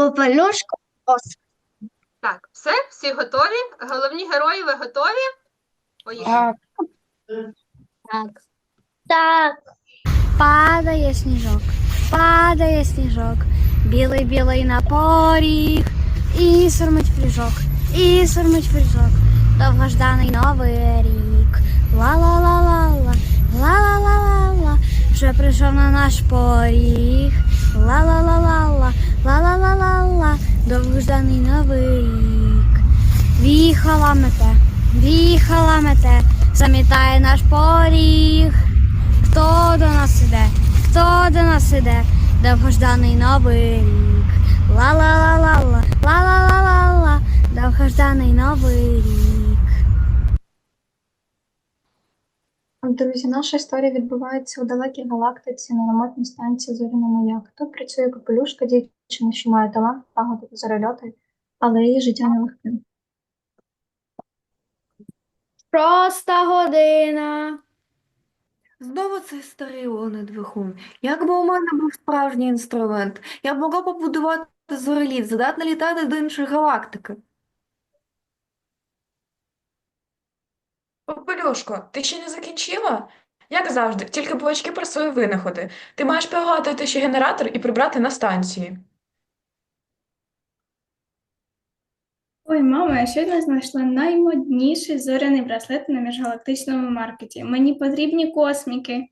Попелюшка. Ос. Так, все, всі готові? Головні герої, ви готові? Поїхали. Так. Так. Падає сніжок, падає сніжок, білий білий на поріг, і сурмить фріжок, і сурмить фріжок, довгожданий новий рік. Ла-ла-ла-ла-ла, ла-ла-ла-ла-ла, вже прийшов на наш поріг. Ла-ла-ла-ла-ла, ла-ла-ла-ла-ла, довгожданий новий рік. Віхала мете, віхала мете, замітає наш поріг. Хто до нас іде? Хто до нас іде? Довгожданий новий рік. Ла-ла-ла-ла-ла, ла-ла-ла-ла-ла, довгожданий новий рік. Друзі, наша історія відбувається у далекій галактиці на ремонтній станції Зоряний маяк. Тут працює попелюшка, дівчина, що має талант лагодити зорольоти, але її життя нелегке. Шоста година. Знову цей старий Леонид-Вихун. Якби у мене був справжній інструмент, я б могла побудувати зореліт, здатний літати до іншої галактики. Попелюшко, ти ще не закінчила? Як завжди, тільки балачки про свої винаходи. Ти маєш приготувати ще генератор і прибрати на станції. Ой, мама, я щойно знайшла наймодніший зоряний браслет на міжгалактичному маркеті. Мені потрібні косміки.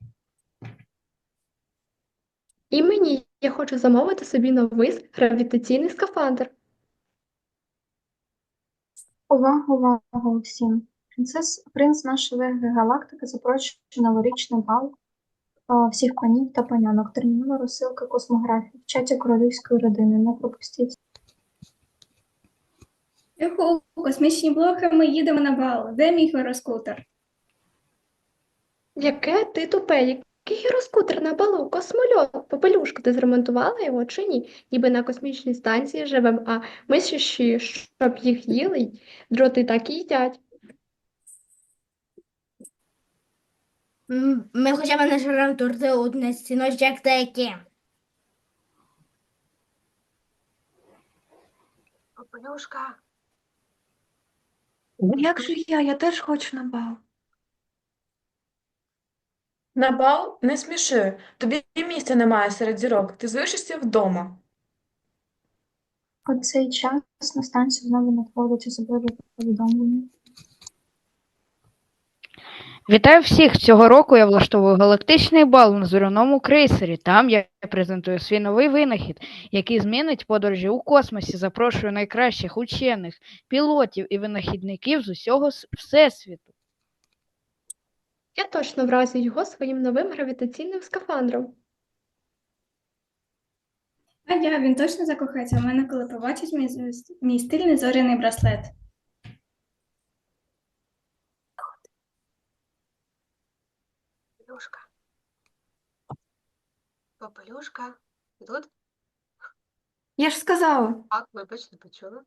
І мені я хочу замовити собі новий гравітаційний скафандр. Увага, увага усім! Принцес, принц нашої галактики запрошує новорічний бал всіх панів та панянок. Термінова розсилка космографії в чаті королівської родини. Не пропустіть. Юху, космічні блоки, ми їдемо на бал. Де мій гіроскутер? Яке ти тупе, який гіроскутер на балу, космольот, попелюшка, ти зремонтувала його чи ні? Ніби на космічній станції живем, а ми ще, щоб їх їли, дроти так і їдять. Ми хоча б не жремо торти одне стіночок як такі. Попелюшка. Як же я? Я теж хочу на бал. На бал не сміши. Тобі місця немає серед зірок. Ти залишишся вдома. У цей час на станцію знову надходить особливе повідомлення. Вітаю всіх! Цього року я влаштовую галактичний бал на зоряному крейсері. Там я презентую свій новий винахід, який змінить подорожі у космосі. Запрошую найкращих учених, пілотів і винахідників з усього всесвіту. Я точно вразю його своїм новим гравітаційним скафандром. А я, він точно закохається в мене, коли побачить мій, мій стильний зоряний браслет. Попелюшка. Ти Тут? Я ж сказала. Так, вибач, не почула.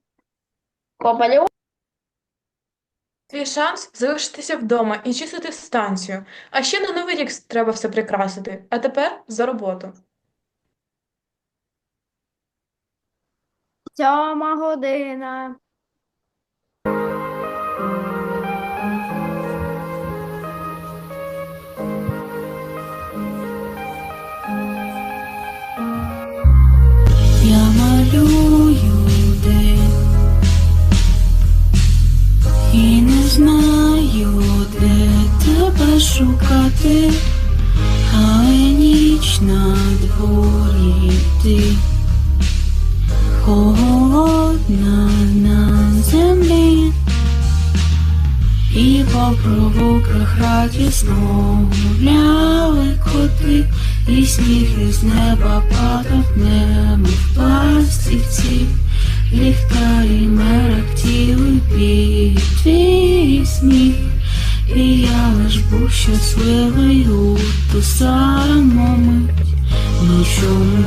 Твій шанс залишитися вдома і чистити станцію. А ще на Новий рік треба все прикрасити. А тепер за роботу. Сьома година. Шукати, але ніч на дворі ти холодна на землі, і по провулках радісно гуляли коти. І сніг із неба падав немов пластівці, ліхтарі мерехтіли під твій сміх, і я лиш був щасливий у ту саму мить. Ну чому,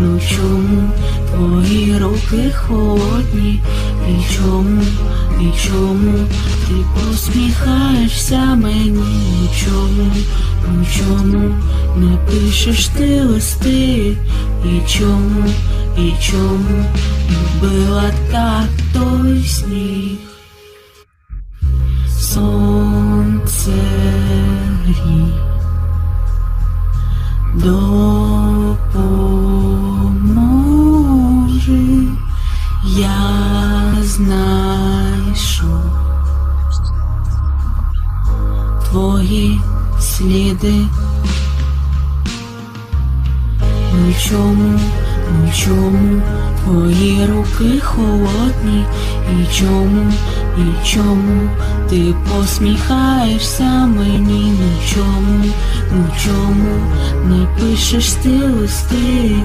ну чому твої руки холодні, і чому І чому ти посміхаєшся мені? І чому, і чому не пишеш ти листи? І чому, і чому любила так той сніг? Сонце гріх допоможи, я знайшов твої сліди. Нічому, нічому, твої руки холодні, і чому, і чому. Ти посміхаєшся мені, нічому, нічому не пишеш ти листи,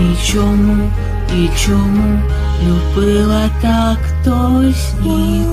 і чому, і чому. Любила так той сніг.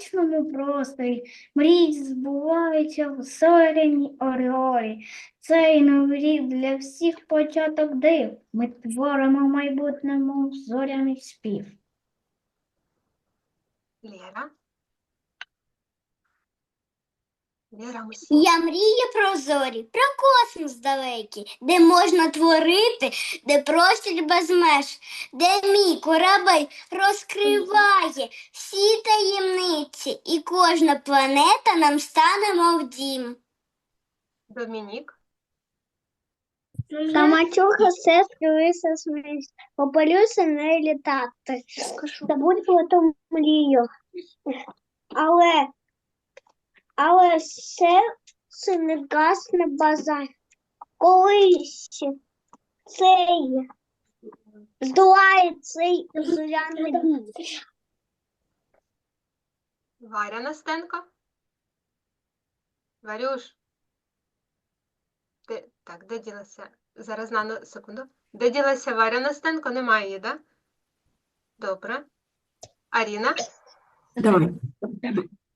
Галактичному просторі, мрії збуваються в зоряній ореолі. Цей новий рік для всіх початок див. Ми творимо в майбутньому зоряний спів. Лєра. Лєра, усі. Я мрію про зорі, про космос далекий, де можна творити, де простір без меж, де мій корабель розкриває всі таємниці, і кожна планета нам стане мов дім. Домінік. Та матюха сестри виса смість. Попалюся не літати. Забудь про ту мрію. Але, але серце не гасне базар. Колись цей здолає цей зоряний бій. Варя Настенко. Варюш. Де, так, де ділася? Зараз на секунду. Де ділася Варя Настенко? Немає її, так? Да? Добре. Аріна. Давай.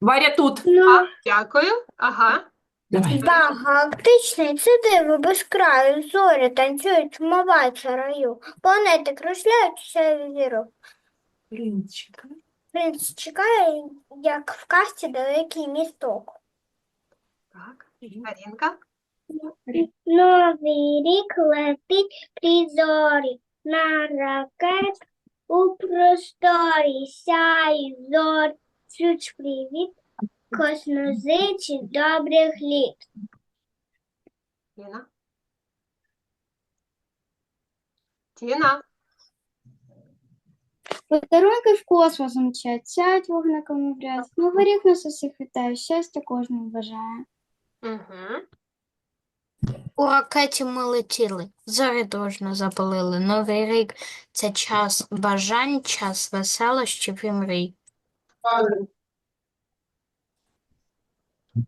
Варя тут. А, дякую. Ага. Давай. Да, галактичний це диво без краю, зорі танцюють, вмиваються раю, планети кружляються від зірок. Лінчика. Принц чекає, як в казці далекий місток. Так. Арінка. Новий рік летить при зорі, на ракет у просторі сяють зор, чуч привіт, коснозичі добрих літ. Ліна. Тіна. Подарунки в космос мчать, сяють вогниками в ряд. Новий рік нас усіх вітає, щастя кожному бажає. Угу. У ракеті ми летіли, зорі дружно запалили. Новий рік – це час бажань, час веселощів і мрій.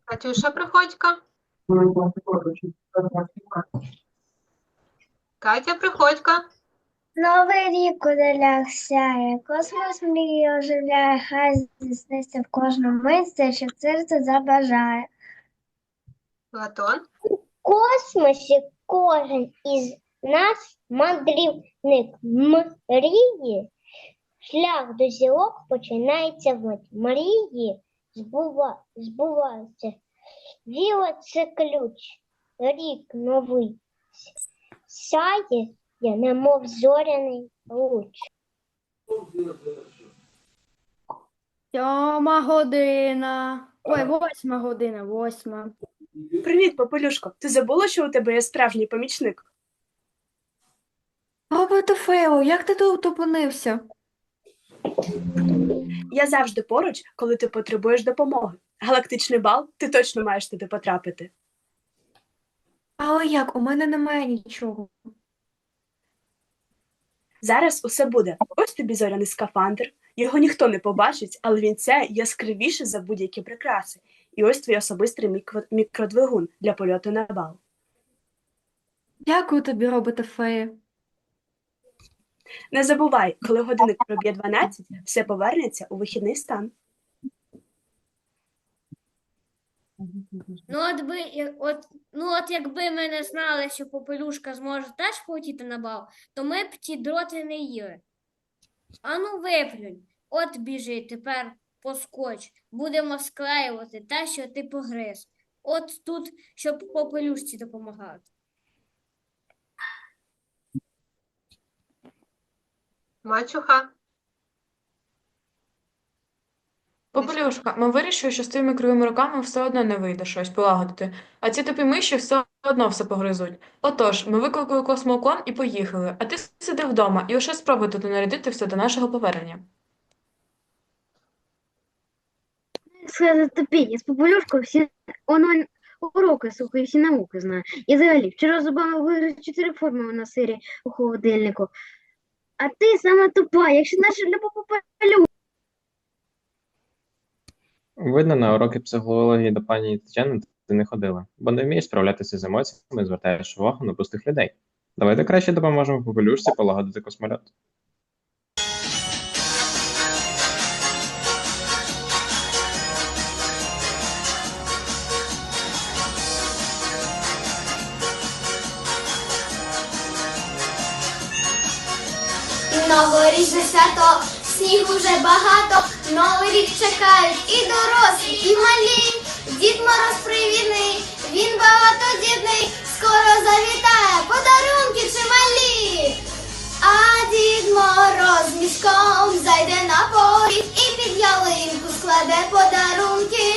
Катюша Приходько. Катя Приходько. Новий рік у сяє, космос мрії оживляє, хай здійсниться в кожному місці, що серце забажає. Платон. космосі кожен із нас мандрівник мрії. Шлях до зірок починається в мрії, збува, збувається. Віра – це ключ, рік новий. Сяє, я немов зоряний луч. Сьома година. Ой, восьма година, восьма. Привіт, Попелюшко. Ти забула, що у тебе є справжній помічник? Роберто Фейло, як ти тут опинився? Я завжди поруч, коли ти потребуєш допомоги. Галактичний бал, ти точно маєш туди потрапити. Але як? У мене немає нічого. Зараз усе буде. Ось тобі зоряний скафандр, Його ніхто не побачить, але він це яскравіше за будь-які прикраси. І ось твій особистий мікро- мікродвигун для польоту на бал. Дякую тобі, робота фея. Не забувай, коли годинник проб'є 12, все повернеться у вихідний стан. Ну, от би, от, ну, от якби ми не знали, що попелюшка зможе теж полетіти на бал, то ми б ті дроти не їли. Ану, виплюнь. От біжи, тепер поскоч. Будемо склеювати те, що ти погриз. От тут, щоб попелюшці допомагати. Мачуха. Попелюшка, ми вирішили, що з твоїми кривими руками все одно не вийде щось полагодити, а ці тупі миші все одно все погризуть. Отож, ми викликали космоклон і поїхали, а ти сиди вдома і лише спробуй тут нарядити все до нашого повернення. Сказати тобі, я з попелюшкою всі онлайн уроки слухаю, всі науки знаю. І взагалі, вчора зубами виграв чотири формули на сирі у холодильнику. А ти сама тупа, якщо наша любов попалю. Видно, на уроки психології до пані Тетяни ти не ходила, бо не вмієш справлятися з емоціями, звертаєш увагу на пустих людей. Давайте краще допоможемо попелюшці полагодити космольот. Новорічне свято, снігу вже багато, новий рік чекають і дорослі, і малі. Дід Мороз привітний, він багатодітний, скоро завітає, подарунки чималі. А Дід Мороз мішком зайде на поріг і під ялинку складе подарунки.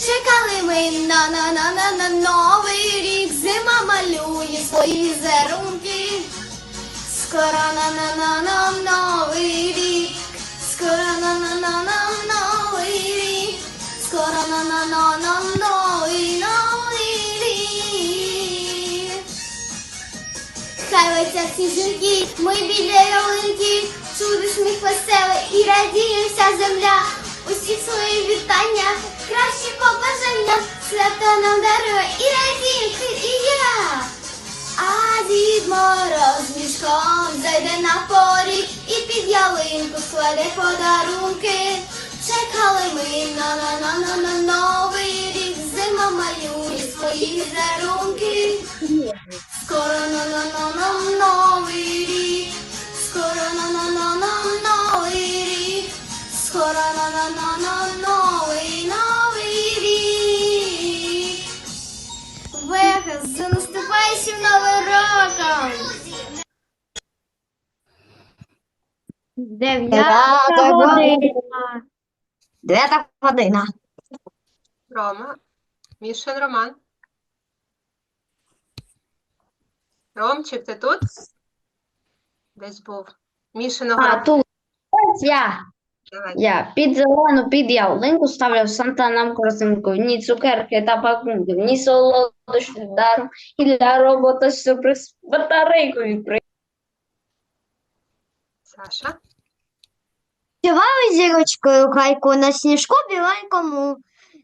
Чекали ми на на на на на новий рік, зима малює свої зерунки. Скоро на на на нам новий рік, скоро на на на нам новий рік, скоро на на на нам новий новий рік. Хай летять сніжинки, ми біля ялинки, чуди сміх веселий і радіє земля. Усі свої вітання, кращі побажання, свято нам дарує і радіє і я. А Дід Мороз мішком зайде на поріг і під ялинку складе подарунки. Чекали ми на на на на на новий рік, зима малює свої дарунки. Скоро на на на на новий рік, скоро на на на на новий рік, скоро на на на на новий новий рік. Вегас, за наступаючим новим роком! Дев'ята година. Дев'ята година. Рома. Мішин Роман. Ромчик, ти тут? Десь був. Мішиного А тут ось я. Давай. Я під зелену під ялинку ставлю Санта нам корзинку. Ні цукерки та пакунки, ні солодощі даром. І для робота сюрприз батарейку відкрив. Саша. Співали зірочкою гайку на сніжку біленькому.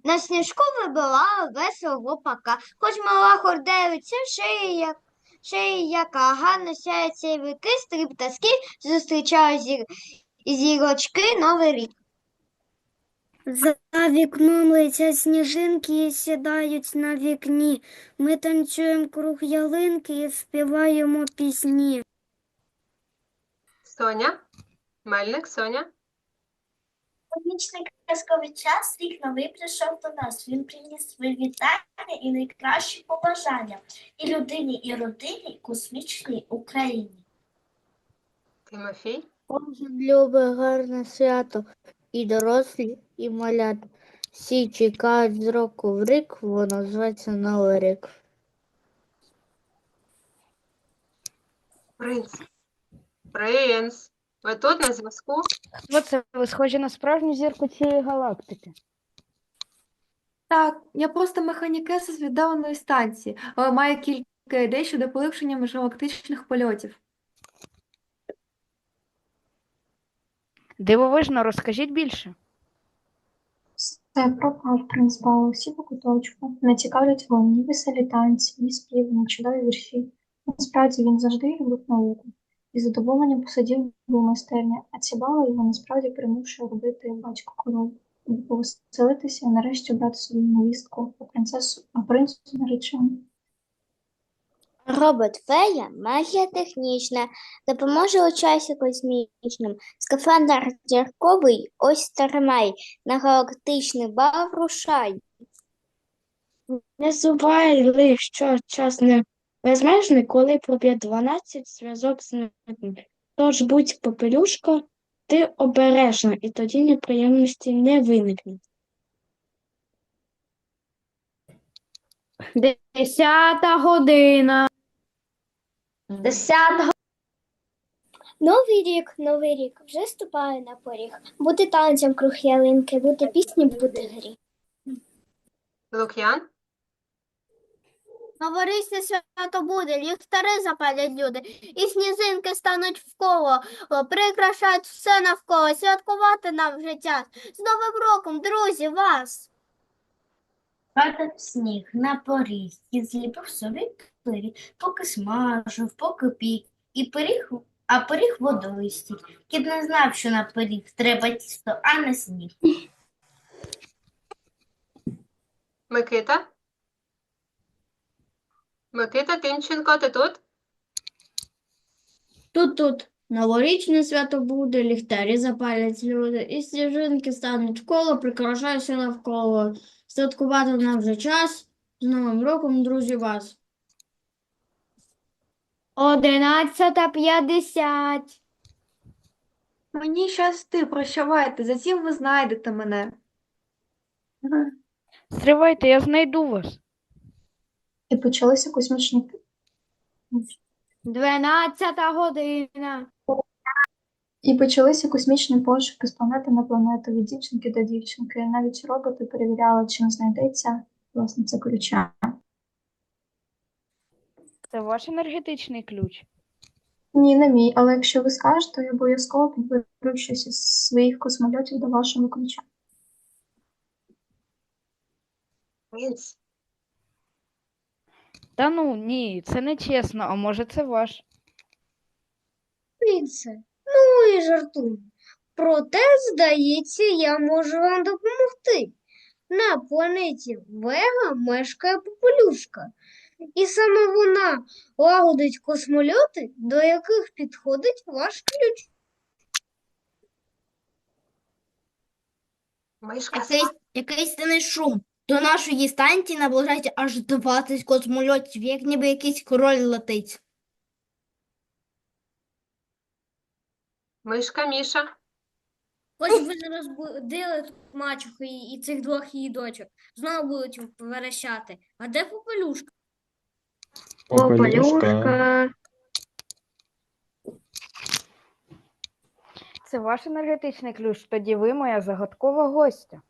На сніжку вибила весело гопака. Хоч мала хордевиця, шиї як шиї яка гарно сяється і вики, стріп птаски зустрічають зір... зірочки Новий рік. За вікном летять сніжинки і сідають на вікні. Ми танцюємо круг ялинки і співаємо пісні. Соня. Мельник, Соня. Магічний казковий час рік новий прийшов до нас. Він приніс вітання і найкращі побажання і людині, і родині, космічній Україні. Тимофій. Кожен любить гарне свято, і дорослі, і малята. Всі чекають з року в рік, воно зветься Новий рік. Принц. Принц. Ви тут на зв'язку? Хто це? Ви схожі на справжню зірку цієї галактики. Так, я просто механікеса з віддаленої станції, але маю кілька ідей щодо полегшення міжгалактичних польотів. Дивовижно, розкажіть більше. Все пропав принц бал, усі по куточку. Не цікавлять його ні веселі танці, ні співи, ні чудові вірші. Насправді він завжди любив науку. І з задоволенням посидів би у майстерні, а ці бали його насправді примушує робити батько король, повеселитися і нарешті обрати свою невістку, а принцесу, а принцу наречену. Робот Фея магія технічна, допоможе у часі космічним. Скафандр зірковий, ось тримай, на галактичний бал рушай. Не забувай, що час не безмежний, коли проб'є 12, зв'язок зникне. Тож будь попелюшка, ти обережна, і тоді неприємності не виникне. Десята година. Десятого. Новий рік, новий рік, вже ступає на поріг. Бути танцем круг ялинки, бути пісні, бути грі. Лук'ян? Новорічне свято буде, ліхтари запалять люди, і сніжинки стануть вколо, о, прикрашають все навколо, святкувати нам вже час. З Новим роком, друзі, вас! Падав сніг на поріг і зліпив собі пиріг, поки смажив, поки пік, і пиріг, а пиріг водою стік. Кіт не знав, що на пиріг треба тісто, а не сніг. Микита? Микита Тимченко, ти тут? Тут тут новорічне свято буде, ліхтарі запалять люди, і сніжинки стануть вколо, прикрашаються навколо. Святкувати нам вже час. З Новим роком, друзі, вас. Одинадцята п'ятдесят. Мені щасти, прощавайте, затім ви знайдете мене. Стривайте, я знайду вас. І почалися космічні Дванадцята година. І почалися космічні пошуки з планети на планету від дівчинки до дівчинки. Навіть роботи перевіряли, чим знайдеться власниця ключа. Це ваш енергетичний ключ. Ні, не мій, але якщо ви скажете, то я обов'язково підберу щось із своїх космольотів до вашого ключа. Принц. Та ну, ні, це не чесно, а може це ваш. Принце, ну і жартуй. Проте, здається, я можу вам допомогти. На планеті Вега мешкає попелюшка, і саме вона лагодить космольоти, до яких підходить ваш ключ. Мишка. Якийсь, якийсь дивний шум. До нашої станції наближається аж 20 космольотів, як ніби якийсь король летить. Мишка Міша. Ось ви зараз будили тут мачуху і, і цих двох її дочок. Знову будуть верещати. А де попелюшка? Попелюшка. Це ваш енергетичний ключ, тоді ви моя загадкова гостя.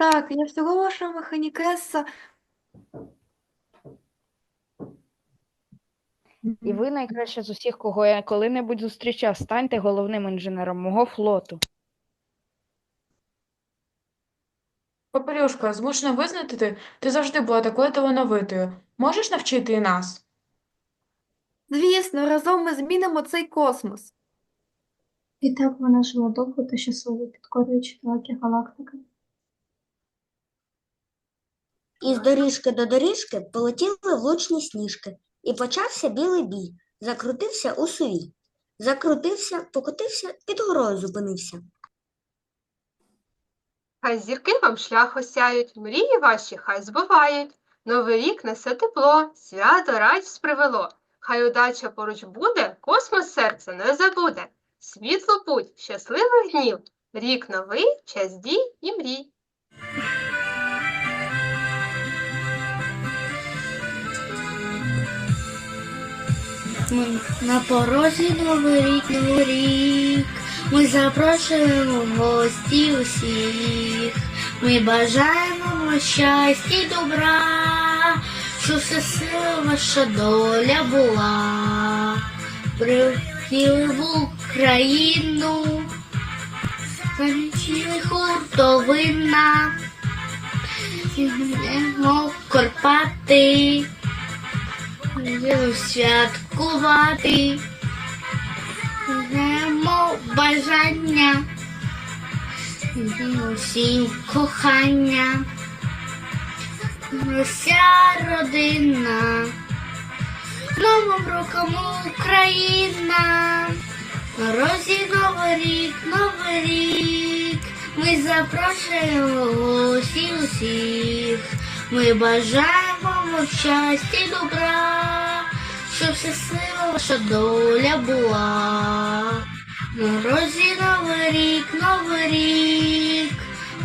Так, я всього ваша механікеса. І ви найкраще з усіх, кого я коли-небудь зустрічав, станьте головним інженером мого флоту. Попелюшка, змушена визнати, ти, ти завжди була такою талановитою. Можеш навчити і нас? Звісно, разом ми змінимо цей космос. І так вона жила довго та щасливо, підкорюючи далекі галактики. Із доріжки до доріжки полетіли влучні сніжки, і почався білий бій. Закрутився у сувій. Закрутився, покотився, під горою зупинився. Хай зірки вам шлях осяють, мрії ваші хай збувають. Новий рік несе тепло, свято радість привело. Хай удача поруч буде, космос серце не забуде. Світло путь, щасливих днів, рік новий, час дій і мрій. Ми на порозі новий рік, новий рік. Ми запрошуємо в гості усіх. Ми бажаємо вам щастя і добра, що все сила ваша доля була. Прилетіли в Україну, Ханчі хуртовина, Йдемо Карпати, Йдемо святкувати, Йдемо бажання, Йдемо всім кохання, вся родина, Новим роком Україна. На розі Новий рік, Новий рік, ми запрошуємо гості усіх. Ми бажаємо вам щастя і добра, щоб щаслива ваша доля була. На розі Новий рік, Новий рік,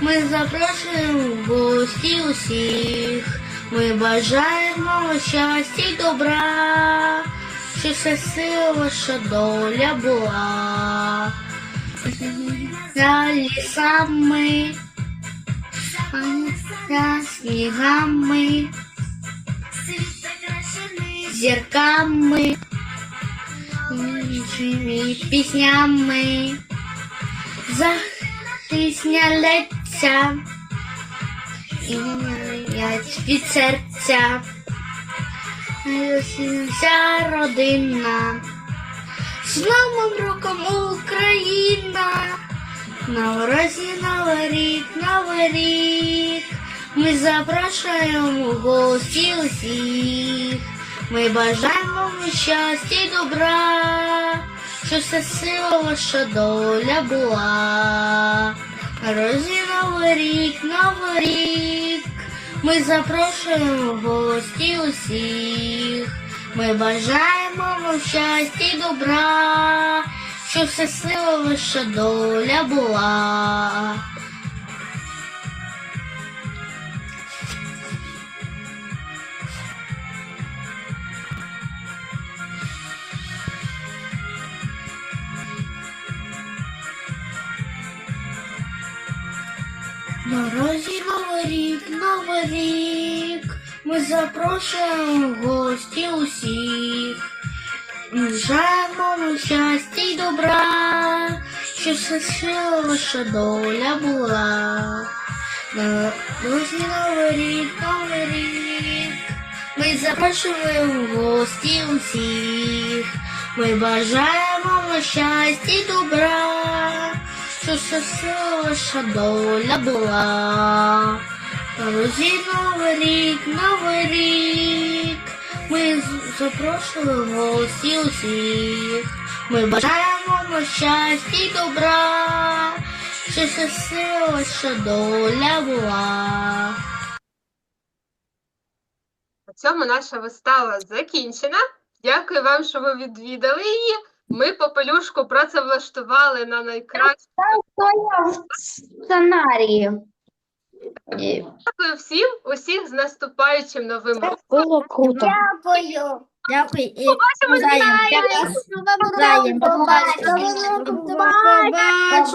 ми запрошуємо гості усіх. Ми бажаємо вам щастя і добра що щаслива ваша доля була. За лісами, за снігами, зірками, піснями, за пісня і м'ять від серця. Вся родина, з Новим роком Україна, на розі Новий рік, Новий рік, ми запрошуємо гості усіх, ми бажаємо вам щастя і добра, що все сила ваша доля була. Розі Новий рік, Новий рік. Ми запрошуємо гості усіх. Ми бажаємо вам щастя і добра, щоб все сила ваша доля була. Новий рік, Новий рік, ми запрошуємо гості усіх. Ми Бажаємо вам щастя й добра, щоб щаслива ваша доля була. На розі Новий рік, Новий рік, ми запрошуємо гості усіх. Ми бажаємо вам щастя й добра Що щаслива доля була. На розі Новий рік, Новий рік, ми запрошуємо гості усіх. Ми бажаємо вам щастя і добра, що щаслива доля була. На цьому наша вистава закінчена. Дякую вам, що ви відвідали її. Ми попелюшку працевлаштували на найкраще. Сценарії. Дякую всім, усіх з наступаючим новим роком. Було круто. Дякую. Дякую. І Побачимось.